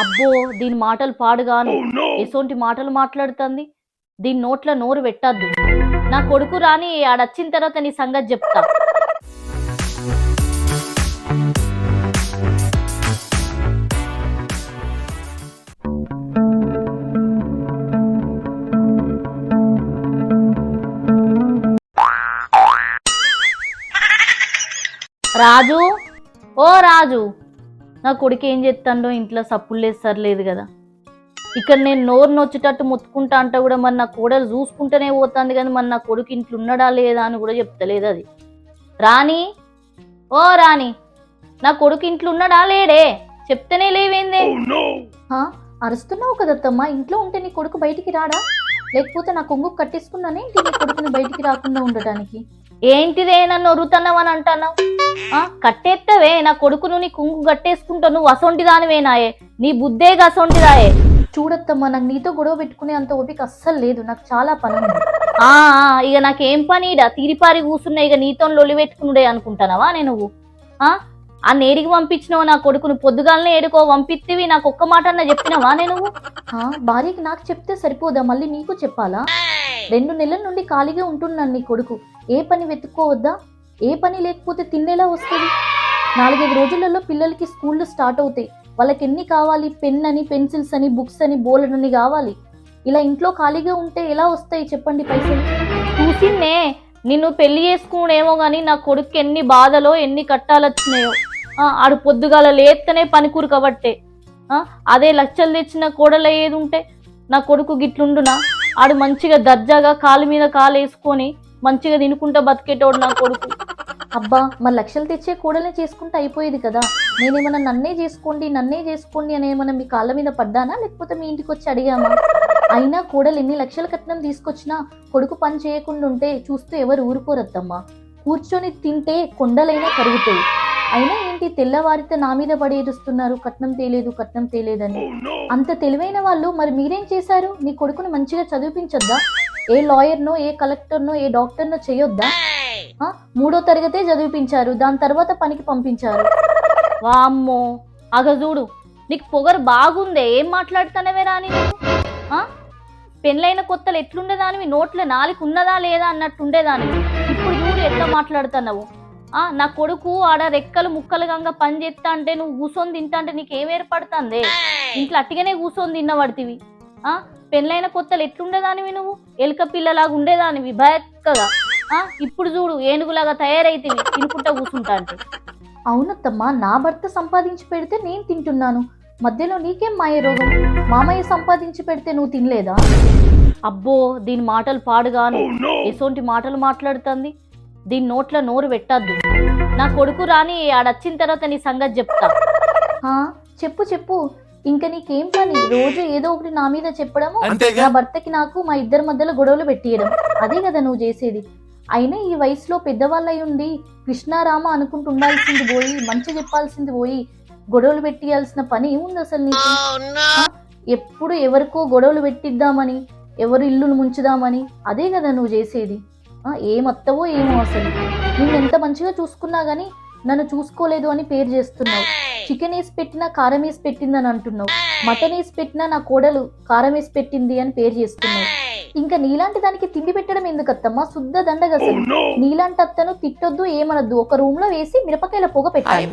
అబ్బో దీని మాటలు పాడుగాను. ఎసోంటి మాటలు మాట్లాడుతుంది? దీని నోట్ల నోరు పెట్టద్దు నా కొడుకు రాని ఆడొచ్చిన తర్వాత నీ సంగతి చెప్తా. రాజు? ఓ రాజు. నా కొడుకు ఏం చేస్తాడో ఇంట్లో సప్పులు లేదు లేదు కదా. ఇక్కడ నేను నోరు నొచ్చేటట్టు మొత్తుకుంటా అంటే కూడా మరి నా కోడలు చూసుకుంటూనే పోతుంది కానీ మరి నా కొడుకు ఇంట్లో ఉన్నాడా లేదా అని కూడా చెప్తలేదు అది. రాణి ఓ రాణి నా కొడుకు ఇంట్లో ఉన్నాడా లేడే? చెప్తేనే లేవేందే? ఆ, అరుస్తున్నావు కదత్తమ్మా ఇంట్లో ఉంటే నీ కొడుకు బయటికి రాడా? లేకపోతే నా కొంగు కట్టేసుకున్నానే ఇంటి నీ కొడుకుని బయటికి రాకుండా ఉండటానికి? ఏంటిదే నన్ను ఒరుతున్నావని అంటున్నావు? ఆ, కట్టేత్తవే నా కొడుకును నీ కుంగు కట్టేసుకుంటావు నువ్వు అసొంటి దానివేనాయే నీ బుద్ధే అసొంటిదాయే. చూడత్తమ్మా నాకు నీతో గొడవ పెట్టుకునే అంత ఓపిక అస్సలు లేదు. నాకు చాలా పని ఉంది ఆ ఇక నాకేం పని ఇడ తీరిపారి కూర్చున్నా ఇక నీతో లొలి పెట్టుకునుడే అనుకుంటానవా నేను నువ్వు? ఆ? ఆ నేడికి పంపించినావు నా కొడుకును? పొద్దుగాలనే ఏడుకో పంపిత్తివి నాకు ఒక్క మాట అన్న చెప్పినవా నేను భార్యకి నాకు చెప్తే సరిపోదా? మళ్ళీ నీకు చెప్పాలా? రెండు నెలల నుండి ఖాళీగా ఉంటున్నాను నీ కొడుకు. ఏ పని వెతుక్కోవద్దా? ఏ పని లేకపోతే తిండేలా వస్తుంది? నాలుగైదు రోజులలో పిల్లలకి స్కూళ్ళు స్టార్ట్ అవుతాయి. వాళ్ళకి ఎన్ని కావాలి? పెన్ అని పెన్సిల్స్ అని బుక్స్ అని బోలెడని కావాలి. ఇలా ఇంట్లో ఖాళీగా ఉంటే ఎలా వస్తాయి చెప్పండి పైసలు? చూసిందే నిన్ను పెళ్ళి చేసుకునేమో కానీ నా కొడుకు ఎన్ని బాధలో ఎన్ని కట్టాలు వచ్చినాయో ఆడు పొద్దుగాల లేత్తనే పనికూరు కాబట్టే. అదే లక్షలు తెచ్చిన కోడలు ఏది ఉంటే నా కొడుకు గిట్లుండునా? ఆడు మంచిగా దర్జాగా కాలు మీద కాలు వేసుకొని మంచిగా తినుకుంటా బతికేటోడు నా కొడుకు. అబ్బా మరి లక్షలు తెచ్చే కూడలే చేసుకుంటే అయిపోయేది కదా. నేనేమన్నా నన్నే చేసుకోండి నన్నే చేసుకోండి అని ఏమైనా మీ కాళ్ళ మీద పడ్డానా? లేకపోతే మీ ఇంటికి వచ్చి అడిగామా? అయినా కూడలు ఎన్ని లక్షల కట్నం తీసుకొచ్చినా కొడుకు పని చేయకుండా ఉంటే చూస్తూ ఎవరు ఊరుకోరద్దమ్మా. కూర్చొని తింటే కొండలైనా కరుగుతాయి. అయినా ఏంటి తెల్లవారితే నా మీద పడి ఏడుస్తున్నారు? కట్నం తేలేదు కట్నం తేలేదని. అంత తెలివైన వాళ్ళు మరి మీరేం చేశారు? మీ కొడుకుని మంచిగా చదివించొద్దా ఏ లాయర్నో ఏ కలెక్టర్నో ఏ డాక్టర్నో చేయొద్దా? ఆ? మూడో తరగతే చదివిపించారు. దాని తర్వాత పనికి పంపించారు. వామ్మో! అగ చూడు. నీకు పొగరు బాగుందే. ఏం మాట్లాడుతానవే రాని? పెళ్ళైన కొత్తలు ఎట్లుండేదానివి? నోట్లో నాలుగు ఉన్నదా లేదా అన్నట్టు ఉండేదానివి? ఇప్పుడు చూడు ఎట్లా మాట్లాడుతున్నావు. ఆ? నా కొడుకు ఆడ రెక్కలు ముక్కలు గంగ పని చేస్తా అంటే నువ్వు కూసొని తింటా అంటే నీకు ఏం ఏర్పడుతుంది ఇంట్లో అట్టిగానే కూసొని తిన్నబడితివి ఆ పెళ్ళైన కొత్తలు ఎట్లుండేదానివి నువ్వు? ఎలుక పిల్లలాగా ఉండేదానివి భయక్కగా. ఆ? ఇప్పుడు చూడు ఏనుగులాగా తయారైతివి తినుకుంటా కూర్చుంటా అంటే. అవునత్తమ్మా నా భర్త సంపాదించి పెడితే నేను తింటున్నాను. మధ్యలో నీకేం మాయ రోగం మామయ్య సంపాదించి పెడితే నువ్వు తినలేదా? అబ్బో దీని మాటలు పాడుగాను ఎసోంటి మాటలు మాట్లాడుతుంది. దీని నోట్ల నోరు పెట్టద్దు. నా కొడుకు రాని ఆడొచ్చిన తర్వాత నీ సంగతి చెప్తా. ఆ, చెప్పు చెప్పు. ఇంకా నీకేం పని? రోజు ఏదో ఒకటి నా మీద చెప్పడము నా భర్తకి నాకు మా ఇద్దరి మధ్యలో గొడవలు పెట్టియడం. అదే కదా నువ్వు చేసేది. అయినా ఈ వయసులో పెద్దవాళ్ళై ఉండి కృష్ణారామ అనుకుంటూ ఉండాల్సింది పోయి మంచి చెప్పాల్సింది పోయి గొడవలు పెట్టియాల్సిన పని ఏముంది అసలు నీకు? ఎప్పుడు ఎవరికో గొడవలు పెట్టిద్దామని ఎవరు ఇల్లును ముంచుదామని అదే కదా నువ్వు చేసేది. ఆ, ఏమత్తవో ఏమో అసలు. నిన్ను ఎంత మంచిగా చూసుకున్నా గానీ నన్ను చూసుకోలేదు అని పేరు చేస్తున్నావు. చికెన్ వేసి పెట్టినా కారం వేసి పెట్టిందని అంటున్నావు. మటన్ వేసి పెట్టినా నా కోడలు కారం వేసి పెట్టింది అని పేరు చేస్తున్నావు. ఇంకా నీలాంటి దానికి తిండి పెట్టడం ఎందుకు అత్తమ్మా శుద్ధ దండగ అసలు నీలాంటి అత్తను తిట్టొద్దు ఏమనొద్దు. ఒక రూమ్లో వేసి మిరపకాయల పొగ పెట్టాలి.